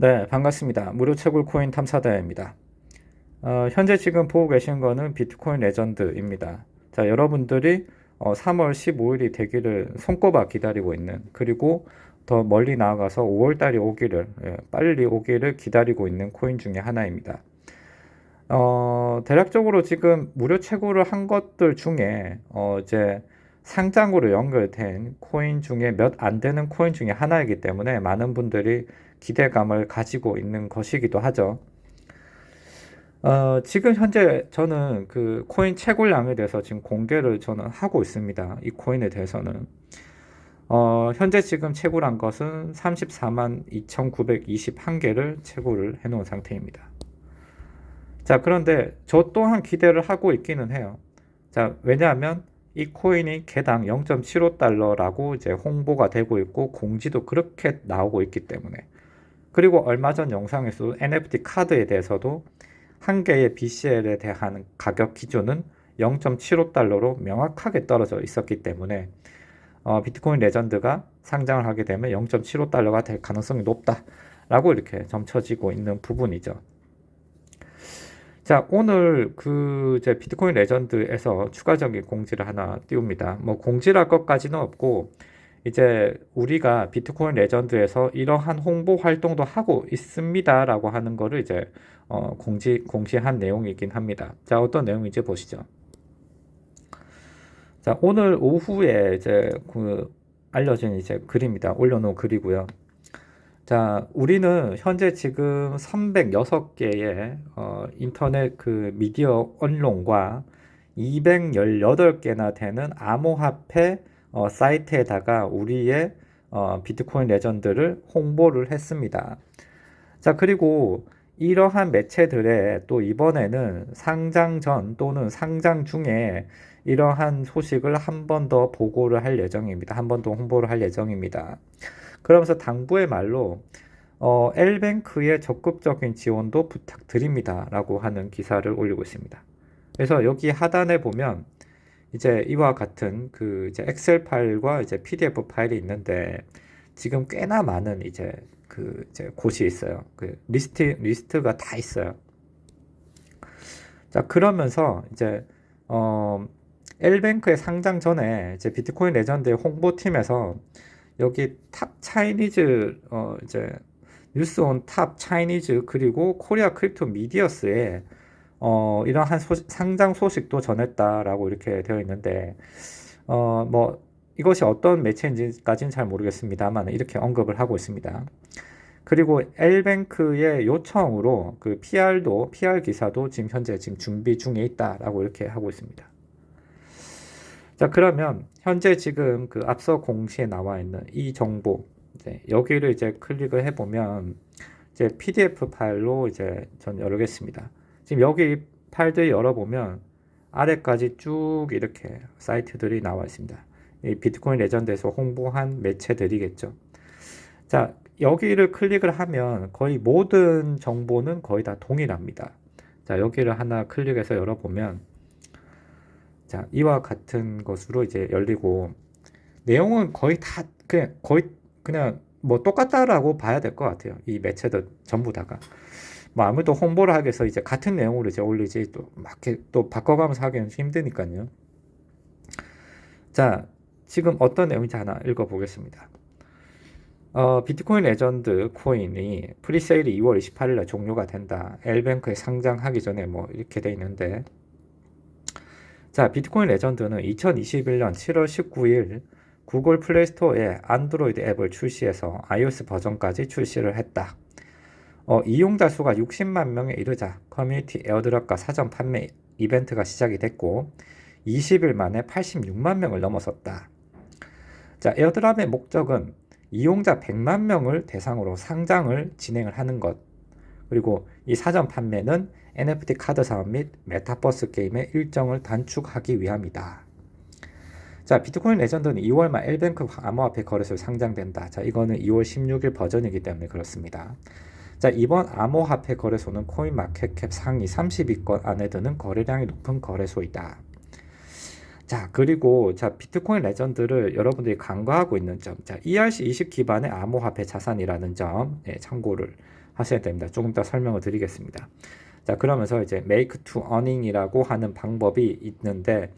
네, 반갑습니다. 무료 채굴 코인 탐사다입니다. 어, 현재 지금 보고 계신 거는 비트코인 레전드입니다. 자, 여러분들이 어, 3월 15일이 되기를 손꼽아 기다리고 있는 그리고 더 멀리 나아가서 5월 달이 오기를 예, 빨리 오기를 기다리고 있는 코인 중에 하나입니다. 어, 대략적으로 지금 무료 채굴을 한 것들 중에 어, 이제 상장으로 연결된 코인 중에 몇 안 되는 코인 중에 하나이기 때문에 많은 분들이 기대감을 가지고 있는 것이기도 하죠. 어, 지금 현재 저는 그 코인 채굴량에 대해서 지금 공개를 저는 하고 있습니다. 이 코인에 대해서는. 어, 현재 지금 채굴한 것은 34만 2,921개를 채굴을 해 놓은 상태입니다. 자, 그런데 저 또한 기대를 하고 있기는 해요. 자, 왜냐하면 이 코인이 개당 0.75달러라고 이제 홍보가 되고 있고 공지도 그렇게 나오고 있기 때문에 그리고 얼마 전 영상에서 NFT 카드에 대해서도 한 개의 BCL에 대한 가격 기준은 0.75달러로 명확하게 떨어져 있었기 때문에 어, 비트코인 레전드가 상장을 하게 되면 0.75달러가 될 가능성이 높다라고 이렇게 점쳐지고 있는 부분이죠. 자, 오늘 그 이제 비트코인 레전드에서 추가적인 공지를 하나 띄웁니다. 뭐 공지랄 것까지는 없고 이제 우리가 비트코인 레전드에서 이러한 홍보 활동도 하고 있습니다라고 하는 거를 이제 어, 공지 공지한 내용이긴 합니다. 자, 어떤 내용인지 보시죠. 자, 오늘 오후에 이제 그 알려진 이제 글입니다. 올려놓은 글이고요. 자, 우리는 현재 지금 306개의 어, 인터넷 그 미디어 언론과 218개나 되는 암호화폐 어, 사이트에다가 우리의 어, 비트코인 레전드를 홍보를 했습니다. 자, 그리고 이러한 매체들에 또 이번에는 상장 전 또는 상장 중에 이러한 소식을 한 번 더 보고를 할 예정입니다. 한 번 더 홍보를 할 예정입니다. 그러면서 당부의 말로 어, L뱅크의 적극적인 지원도 부탁드립니다. 라고 하는 기사를 올리고 있습니다. 그래서 여기 하단에 보면 이제 이와 같은 그 이제 엑셀 파일과 이제 PDF 파일이 있는데 지금 꽤나 많은 이제 그 이제 곳이 있어요. 그 리스트 리스트가 다 있어요. 자 그러면서 이제 어 L뱅크의 상장 전에 이제 비트코인 레전드의 홍보팀에서 여기 탑 차이니즈 어 이제 뉴스 온 탑 차이니즈 그리고 코리아 크립토 미디어스에 어, 이러한 소식, 상장 소식도 전했다라고 이렇게 되어 있는데, 어, 뭐, 이것이 어떤 매체인지까지는 잘 모르겠습니다만, 이렇게 언급을 하고 있습니다. 그리고 L뱅크의 요청으로 그 PR도, PR 기사도 지금 현재 지금 준비 중에 있다라고 이렇게 하고 있습니다. 자, 그러면 현재 지금 그 앞서 공시에 나와 있는 이 정보, 이제 여기를 이제 클릭을 해보면, 이제 PDF 파일로 이제 전 열겠습니다. 지금 여기 파일들 열어보면 아래까지 쭉 이렇게 사이트들이 나와 있습니다. 이 비트코인 레전드에서 홍보한 매체들이겠죠. 자, 여기를 클릭을 하면 거의 모든 정보는 거의 다 동일합니다. 자, 여기를 하나 클릭해서 열어보면 자, 이와 같은 것으로 이제 열리고 내용은 거의 다 그냥 거의 그냥 뭐 똑같다라고 봐야 될 것 같아요. 이 매체들 전부 다가. 뭐 아무도 홍보를 하기 위해서 이제 같은 내용으로 이제 올리지 또 막 또 바꿔가면서 하기는 힘드니까요. 자, 지금 어떤 내용인지 하나 읽어보겠습니다. 어, 비트코인 레전드 코인이 프리세일이 2월 28일 날 종료가 된다. 엘뱅크에 상장하기 전에 뭐 이렇게 돼 있는데 자, 비트코인 레전드는 2021년 7월 19일 구글 플레이스토어에 안드로이드 앱을 출시해서 iOS 버전까지 출시를 했다. 어, 이용자 수가 60만 명에 이르자 커뮤니티 에어드랍과 사전 판매 이벤트가 시작이 됐고 20일 만에 86만 명을 넘어섰다. 자, 에어드랍의 목적은 이용자 100만 명을 대상으로 상장을 진행을 하는 것. 그리고 이 사전 판매는 NFT 카드 사업 및 메타버스 게임의 일정을 단축하기 위함이다. 자, 비트코인 레전드는 2월 말 엘뱅크 암호화폐 거래소에 상장된다. 자, 이거는 2월 16일 버전이기 때문에 그렇습니다. 자, 이번 암호화폐 거래소는 코인마켓캡 상위 30위권 안에 드는 거래량이 높은 거래소이다. 자, 그리고 자, 비트코인 레전드를 여러분들이 간과하고 있는 점. 자, ERC20 기반의 암호화폐 자산이라는 점 예, 참고를 하셔야 됩니다. 조금 더 설명을 드리겠습니다. 자, 그러면서 이제 make to earning이라고 하는 방법이 있는데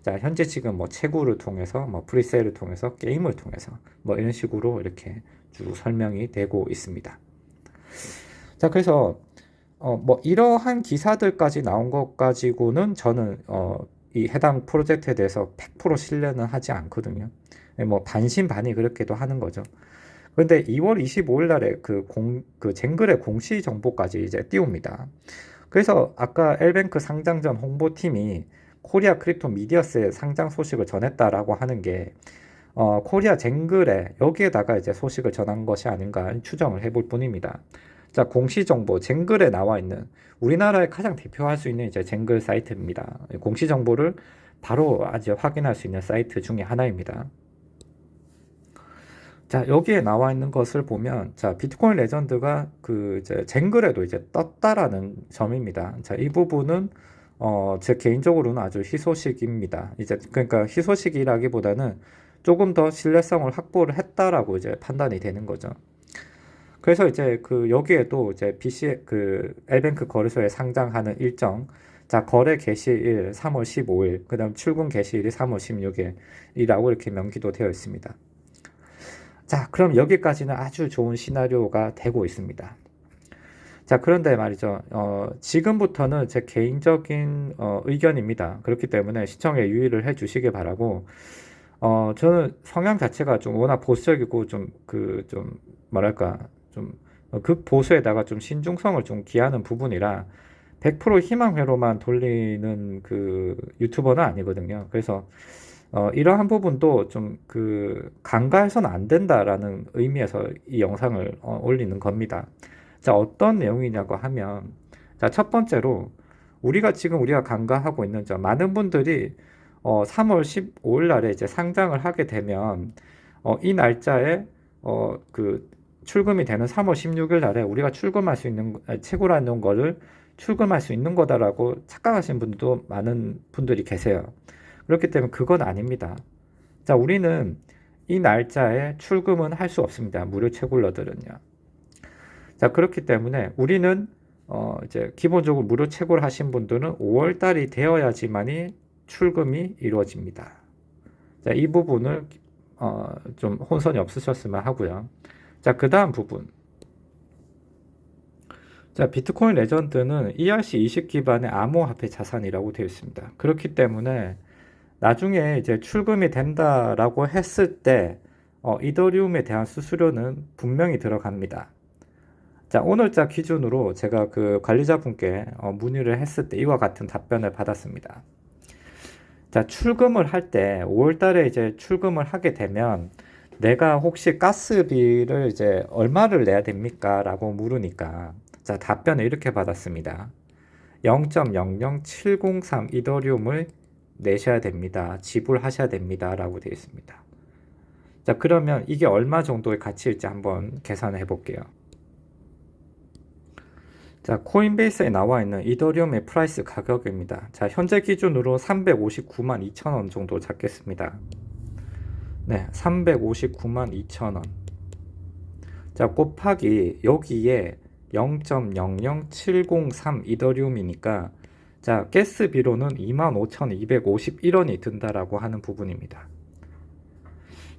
자, 현재 지금 뭐 채굴을 통해서 뭐 프리세일을 통해서 게임을 통해서 뭐 이런 식으로 이렇게 쭉 설명이 되고 있습니다. 자, 그래서 어, 뭐 이러한 기사들까지 나온 것 가지고는 저는 어, 이 해당 프로젝트에 대해서 100% 신뢰는 하지 않거든요. 뭐 반신반의 그렇게도 하는 거죠. 그런데 2월 25일 날에 그 공, 그 쟁글의 공시 정보까지 이제 띄웁니다. 그래서 아까 엘뱅크 상장 전 홍보팀이 코리아 크립토 미디어스의 상장 소식을 전했다라고 하는 게 어, 코리아 쟁글에 여기에다가 이제 소식을 전한 것이 아닌가 추정을 해볼 뿐입니다. 자, 공시 정보 쟁글에 나와 있는 우리나라에 가장 대표할 수 있는 이제 쟁글 사이트입니다. 공시 정보를 바로 아주 확인할 수 있는 사이트 중에 하나입니다. 자, 여기에 나와 있는 것을 보면, 자, 비트코인 레전드가 그 이제 쟁글에도 이제 떴다라는 점입니다. 자, 이 부분은 어, 제 개인적으로는 아주 희소식입니다. 이제 그러니까 희소식이라기보다는 조금 더 신뢰성을 확보를 했다라고 이제 판단이 되는 거죠. 그래서 이제 그 여기에도 이제 BC 그 엘뱅크 거래소에 상장하는 일정 자 거래 개시일 3월 15일 그다음 출금 개시일이 3월 16일이라고 이렇게 명기도 되어 있습니다. 자 그럼 여기까지는 아주 좋은 시나리오가 되고 있습니다. 자 그런데 말이죠 어, 지금부터는 제 개인적인 어, 의견입니다. 그렇기 때문에 시청에 유의를 해주시길 바라고 어, 저는 성향 자체가 좀 워낙 보수적이고 좀 그 좀 뭐랄까 좀 극보수에다가 좀 신중성을 좀 기하는 부분이라 100% 희망회로만 돌리는 그 유튜버는 아니거든요. 그래서 어, 이러한 부분도 좀 그 간과해서는 안 된다라는 의미에서 이 영상을 어, 올리는 겁니다. 자, 어떤 내용이냐고 하면 자, 첫 번째로 우리가 지금 우리가 간과하고 있는 점 많은 분들이 어, 3월 15일 날에 이제 상장을 하게 되면 어, 이 날짜에 어, 그 출금이 되는 3월 16일 날에 우리가 출금할 수 있는 채굴하는 거를 출금할 수 있는 거다라고 착각하시는 분들도 많은 분들이 계세요. 그렇기 때문에 그건 아닙니다. 자, 우리는 이 날짜에 출금은 할 수 없습니다. 무료 채굴러들은요. 자, 그렇기 때문에 우리는 어, 이제 기본적으로 무료 채굴 하신 분들은 5월 달이 되어야지만이 출금이 이루어집니다. 자, 이 부분을 어, 좀 혼선이 없으셨으면 하고요. 자, 그 다음 부분. 자, 비트코인 레전드는 ERC20 기반의 암호화폐 자산이라고 되어 있습니다. 그렇기 때문에 나중에 이제 출금이 된다라고 했을 때 어, 이더리움에 대한 수수료는 분명히 들어갑니다. 자, 오늘자 기준으로 제가 그 관리자분께 어, 문의를 했을 때 이와 같은 답변을 받았습니다. 자, 출금을 할 때 5월 달에 이제 출금을 하게 되면 내가 혹시 가스비를 이제 얼마를 내야 됩니까? 라고 물으니까 자 답변을 이렇게 받았습니다. 0.00703 이더리움을 내셔야 됩니다. 지불하셔야 됩니다. 라고 되어 있습니다. 자 그러면 이게 얼마 정도의 가치일지 한번 계산해 볼게요. 자, 코인베이스에 나와 있는 이더리움의 프라이스 가격입니다. 자, 현재 기준으로 359만 2천 원 정도 잡겠습니다. 네, 359만 2천 원. 자, 곱하기 여기에 0.00703 이더리움이니까 자, 가스비로는 25,251원이 든다라고 하는 부분입니다.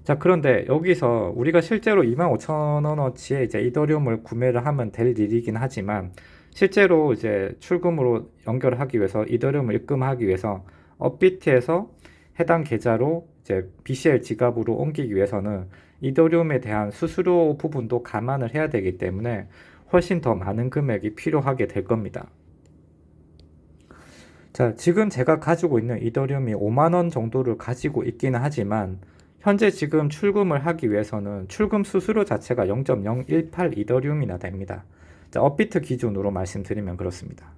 자, 그런데 여기서 우리가 실제로 25,000원어치의 이제 이더리움을 구매를 하면 될 일이긴 하지만 실제로 이제 출금으로 연결하기 위해서 이더리움을 입금하기 위해서 업비트에서 해당 계좌로 이제 BCL 지갑으로 옮기기 위해서는 이더리움에 대한 수수료 부분도 감안을 해야 되기 때문에 훨씬 더 많은 금액이 필요하게 될 겁니다. 자, 지금 제가 가지고 있는 이더리움이 5만원 정도를 가지고 있기는 하지만 현재 지금 출금을 하기 위해서는 출금 수수료 자체가 0.018 이더리움이나 됩니다. 자, 업비트 기준으로 말씀드리면 그렇습니다.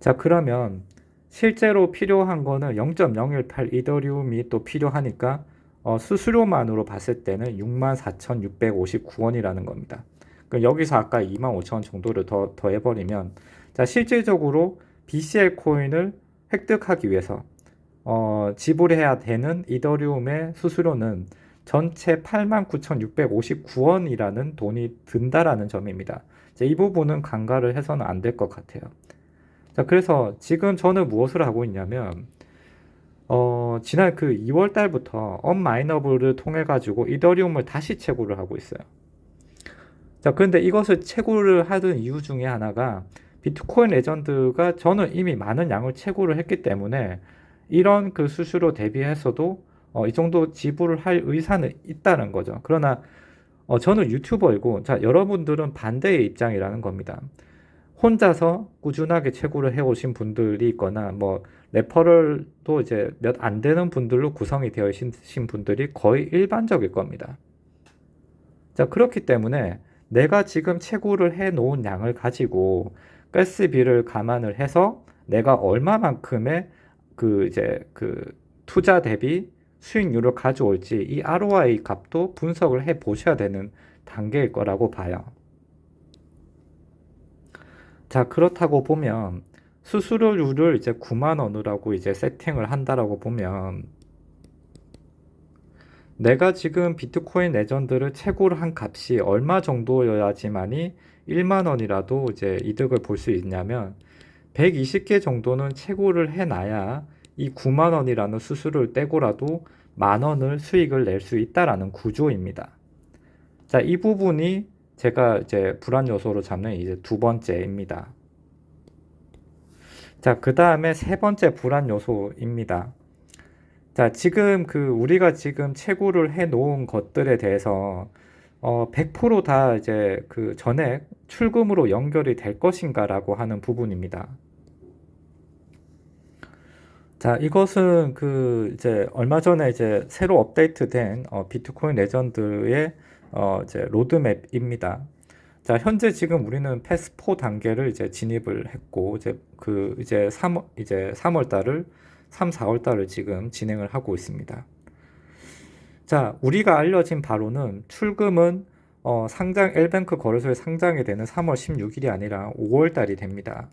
자, 그러면 실제로 필요한 거는 0.018 이더리움이 또 필요하니까 어, 수수료만으로 봤을 때는 64,659원이라는 겁니다. 그럼 여기서 아까 25,000원 정도를 더 더해버리면 자 실질적으로 BCL 코인을 획득하기 위해서 어, 지불해야 되는 이더리움의 수수료는 전체 89,659원이라는 돈이 든다라는 점입니다. 자, 이 부분은 간과를 해서는 안 될 것 같아요. 자, 그래서 지금 저는 무엇을 하고 있냐면, 어, 지난 그 2월 달부터 언마이너블을 통해 가지고 이더리움을 다시 채굴을 하고 있어요. 자, 그런데 이것을 채굴을 하던 이유 중에 하나가 비트코인 레전드가 저는 이미 많은 양을 채굴을 했기 때문에 이런 그 수수료 대비해서도 어, 이 정도 지불을 할 의사는 있다는 거죠. 그러나 어, 저는 유튜버이고, 자, 여러분들은 반대의 입장이라는 겁니다. 혼자서 꾸준하게 채굴을 해오신 분들이 있거나, 뭐, 레퍼럴도 이제 몇 안 되는 분들로 구성이 되어 있신 분들이 거의 일반적일 겁니다. 자, 그렇기 때문에 내가 지금 채굴을 해 놓은 양을 가지고 가스비를 감안을 해서 내가 얼마만큼의 그 이제 그 투자 대비 수익률을 가져올지 이 ROI 값도 분석을 해 보셔야 되는 단계일 거라고 봐요. 자, 그렇다고 보면 수수료율을 이제 9만 원이라고 이제 세팅을 한다라고 보면 내가 지금 비트코인 레전드를 채굴 한 값이 얼마 정도여야지만이 1만 원이라도 이제 이득을 볼 수 있냐면 120개 정도는 채굴을 해놔야 이 9만 원이라는 수수료를 떼고라도 만 원을 수익을 낼 수 있다라는 구조입니다. 자, 이 부분이 제가 이제 불안 요소로 잡는 이제 두 번째입니다. 자, 그 다음에 세 번째 불안 요소입니다. 자, 지금 그 우리가 지금 채굴을 해 놓은 것들에 대해서 어, 100%다 이제 그 전액 출금으로 연결이 될 것인가라고 하는 부분입니다. 자, 이것은 그 이제 얼마 전에 이제 새로 업데이트된 어, 비트코인 레전드의 어, 이제 로드맵입니다. 자, 현재 지금 우리는 패스 4 단계를 이제 진입을 했고 이제 그 이제 3 이제 3월 달을 3, 4월 달을 지금 진행을 하고 있습니다. 자, 우리가 알려진 바로는 출금은 어, 상장 엘뱅크 거래소에 상장이 되는 3월 16일이 아니라 5월 달이 됩니다.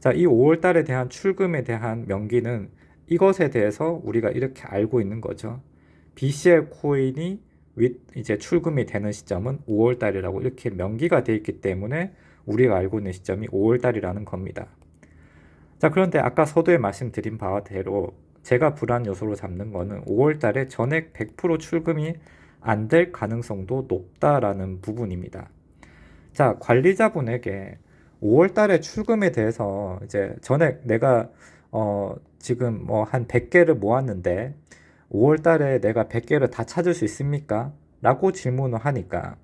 자, 이 5월 달에 대한 출금에 대한 명기는 이것에 대해서 우리가 이렇게 알고 있는 거죠. BCL 코인이 이제 출금이 되는 시점은 5월 달이라고 이렇게 명기가 되어 있기 때문에 우리가 알고 있는 시점이 5월 달이라는 겁니다. 자, 그런데 아까 서두에 말씀드린 바대로 제가 불안 요소로 잡는 거는 5월 달에 전액 100% 출금이 안 될 가능성도 높다라는 부분입니다. 자, 관리자분에게 5월 달에 출금에 대해서 이제 전액 내가 어 지금 뭐 한 100개를 모았는데 5월 달에 내가 100개를 다 찾을 수 있습니까? 라고 질문을 하니까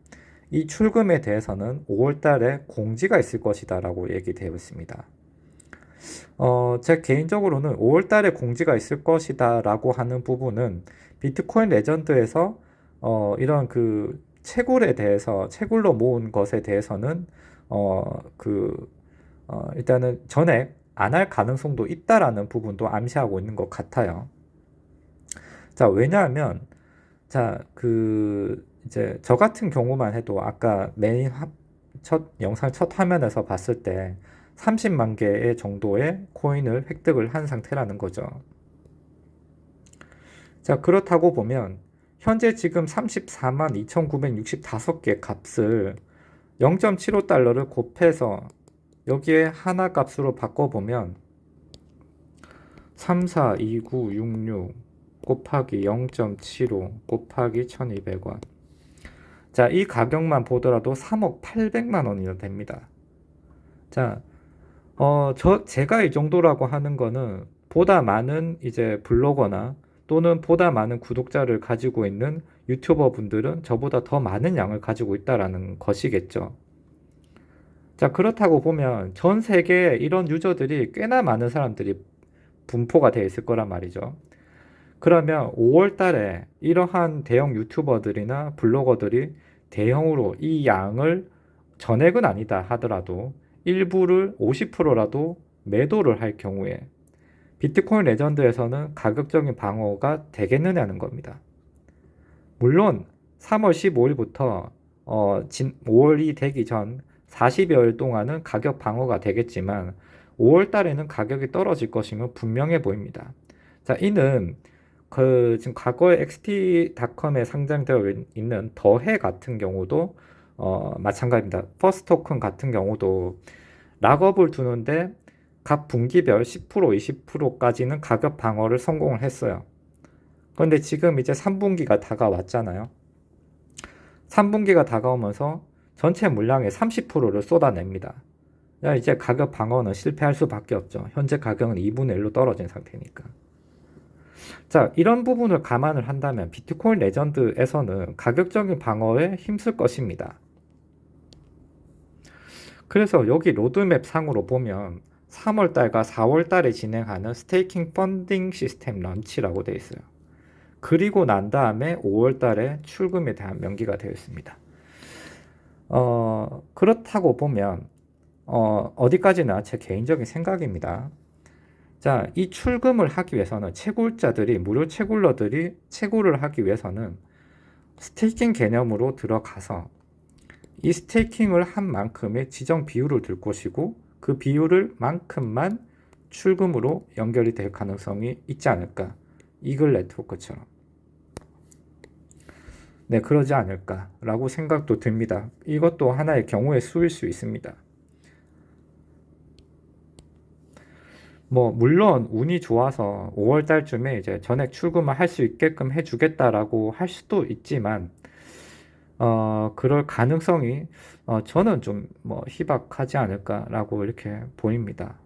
이 출금에 대해서는 5월 달에 공지가 있을 것이다 라고 얘기되어 있습니다. 어, 제 개인적으로는 5월 달에 공지가 있을 것이다 라고 하는 부분은 비트코인 레전드에서 어, 이런 그 채굴에 대해서 채굴로 모은 것에 대해서는 어, 그 어, 일단은 전액 안 할 가능성도 있다라는 부분도 암시하고 있는 것 같아요. 자, 왜냐하면 자, 그 이제 저 같은 경우만 해도 아까 메인 합, 첫 영상 첫 화면에서 봤을 때 30만 개의 정도의 코인을 획득을 한 상태라는 거죠. 자, 그렇다고 보면 현재 지금 34만 2,965개 값을 0.75달러를 곱해서 여기에 하나 값으로 바꿔보면 342966 곱하기 0.75 곱하기 1200원 자, 이 가격만 보더라도 3억 800만 원이나 됩니다. 자, 어, 저, 제가 이 정도라고 하는 거는 보다 많은 이제 블로거나 또는 보다 많은 구독자를 가지고 있는 유튜버 분들은 저보다 더 많은 양을 가지고 있다라는 것이겠죠. 자, 그렇다고 보면 전 세계에 이런 유저들이 꽤나 많은 사람들이 분포가 되어 있을 거란 말이죠. 그러면 5월 달에 이러한 대형 유튜버들이나 블로거들이 대형으로 이 양을 전액은 아니다 하더라도 일부를 50%라도 매도를 할 경우에 비트코인 레전드에서는 가격적인 방어가 되겠느냐는 겁니다. 물론 3월 15일부터 어, 5월이 되기 전 40여일 동안은 가격 방어가 되겠지만 5월 달에는 가격이 떨어질 것임은 분명해 보입니다. 자, 이는 그 지금 과거에 XT.com에 상장되어 있- 있는 더해 같은 경우도 어, 마찬가지입니다. 퍼스트 토큰 같은 경우도 락업을 두는데 각 분기별 10%, 20%까지는 가격 방어를 성공을 했어요. 그런데 지금 이제 3분기가 다가왔잖아요. 3분기가 다가오면서 전체 물량의 30%를 쏟아냅니다. 야, 이제 가격 방어는 실패할 수밖에 없죠. 현재 가격은 2분의 1로 떨어진 상태니까. 자, 이런 부분을 감안을 한다면 비트코인 레전드에서는 가격적인 방어에 힘쓸 것입니다. 그래서 여기 로드맵 상으로 보면 3월 달과 4월 달에 진행하는 스테이킹 펀딩 시스템 런치라고 되어 있어요. 그리고 난 다음에 5월 달에 출금에 대한 명기가 되어 있습니다. 어, 그렇다고 보면 어, 어디까지나 제 개인적인 생각입니다. 자, 이 출금을 하기 위해서는 채굴자들이, 무료 채굴러들이 채굴을 하기 위해서는 스테이킹 개념으로 들어가서 이 스테이킹을 한 만큼의 지정 비율을 들 것이고 그 비율을 만큼만 출금으로 연결이 될 가능성이 있지 않을까. 이글 네트워크처럼. 네, 그러지 않을까라고 생각도 듭니다. 이것도 하나의 경우의 수일 수 있습니다. 뭐 물론 운이 좋아서 5월 달쯤에 이제 전액 출금을 할 수 있게끔 해주겠다라고 할 수도 있지만 어 그럴 가능성이 어 저는 좀 뭐 희박하지 않을까라고 이렇게 보입니다.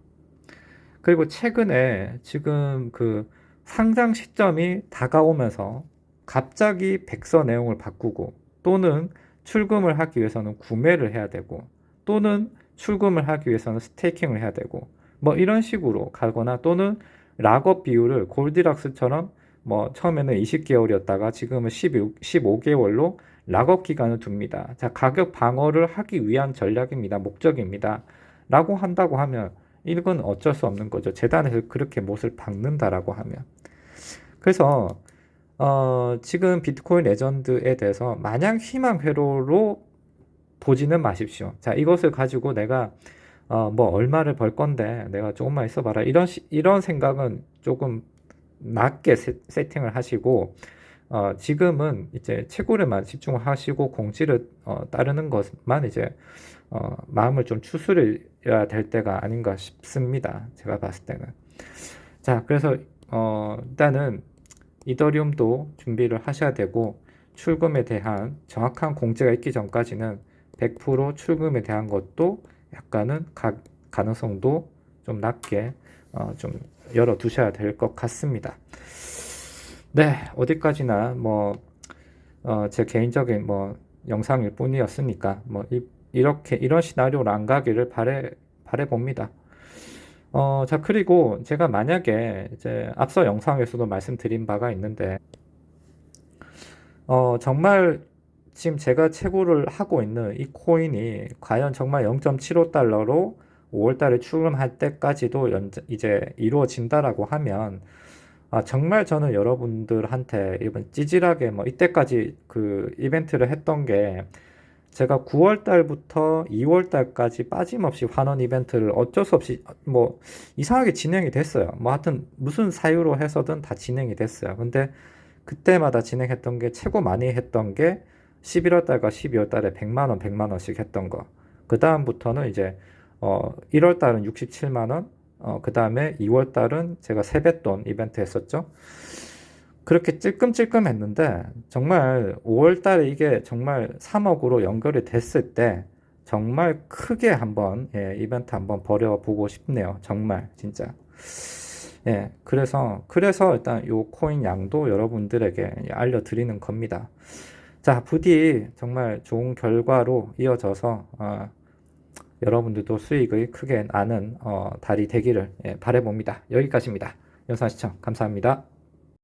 그리고 최근에 지금 그 상장 시점이 다가오면서 갑자기 백서 내용을 바꾸고 또는 출금을 하기 위해서는 구매를 해야 되고 또는 출금을 하기 위해서는 스테이킹을 해야 되고 뭐 이런 식으로 가거나 또는 락업 비율을 골디락스처럼 뭐 처음에는 20개월이었다가 지금은 12, 15개월로 락업 기간을 둡니다. 자, 가격 방어를 하기 위한 전략입니다. 목적입니다. 라고 한다고 하면 이건 어쩔 수 없는 거죠. 재단에서 그렇게 못을 박는다라고 하면. 그래서 어, 지금 비트코인 레전드에 대해서 마냥 희망 회로로 보지는 마십시오. 자, 이것을 가지고 내가 어, 뭐 얼마를 벌 건데 내가 조금만 있어 봐라. 이런 시, 이런 생각은 조금 낮게 세, 세팅을 하시고 어, 지금은 이제 채굴에만 집중을 하시고 공지를 어, 따르는 것만 이제 어, 마음을 좀 추스려야 될 때가 아닌가 싶습니다. 제가 봤을 때는. 자, 그래서 어, 일단은 이더리움도 준비를 하셔야 되고 출금에 대한 정확한 공지가 있기 전까지는 100% 출금에 대한 것도 약간은 가, 가능성도 좀 낮게 어, 좀 열어 두셔야 될 것 같습니다. 네, 어디까지나 뭐, 어, 제 개인적인 뭐, 영상일 뿐이었으니까, 뭐, 이, 이렇게, 이런 시나리오로 안 가기를 바래, 바래 봅니다. 어, 자, 그리고 제가 만약에 이제 앞서 영상에서도 말씀드린 바가 있는데, 어, 정말 지금 제가 채굴을 하고 있는 이 코인이 과연 정말 0.75달러로 5월 달에 출금할 때까지도 연자, 이제 이루어진다라고 하면 아, 정말 저는 여러분들한테 이번 찌질하게 뭐 이때까지 그 이벤트를 했던 게 제가 9월 달부터 2월 달까지 빠짐없이 환원 이벤트를 어쩔 수 없이 뭐 이상하게 진행이 됐어요. 뭐 하여튼 무슨 사유로 해서든 다 진행이 됐어요. 근데 그때마다 진행했던 게 최고 많이 했던 게 11월 달과 12월 달에 100만 원, 100만 원씩 했던 거. 그 다음부터는 이제 어 1월 달은 67만 원, 어, 그 다음에 2월 달은 제가 세뱃돈 이벤트 했었죠. 그렇게 찔끔찔끔 했는데, 정말 5월 달에 이게 정말 3억으로 연결이 됐을 때, 정말 크게 한번, 예, 이벤트 한번 벌여보고 싶네요. 정말, 진짜. 예, 그래서, 그래서 일단 요 코인 양도 여러분들에게 알려드리는 겁니다. 자, 부디 정말 좋은 결과로 이어져서, 어, 여러분들도 수익을 크게 나는 어, 달이 되기를 예, 바라봅니다. 여기까지입니다. 영상 시청 감사합니다.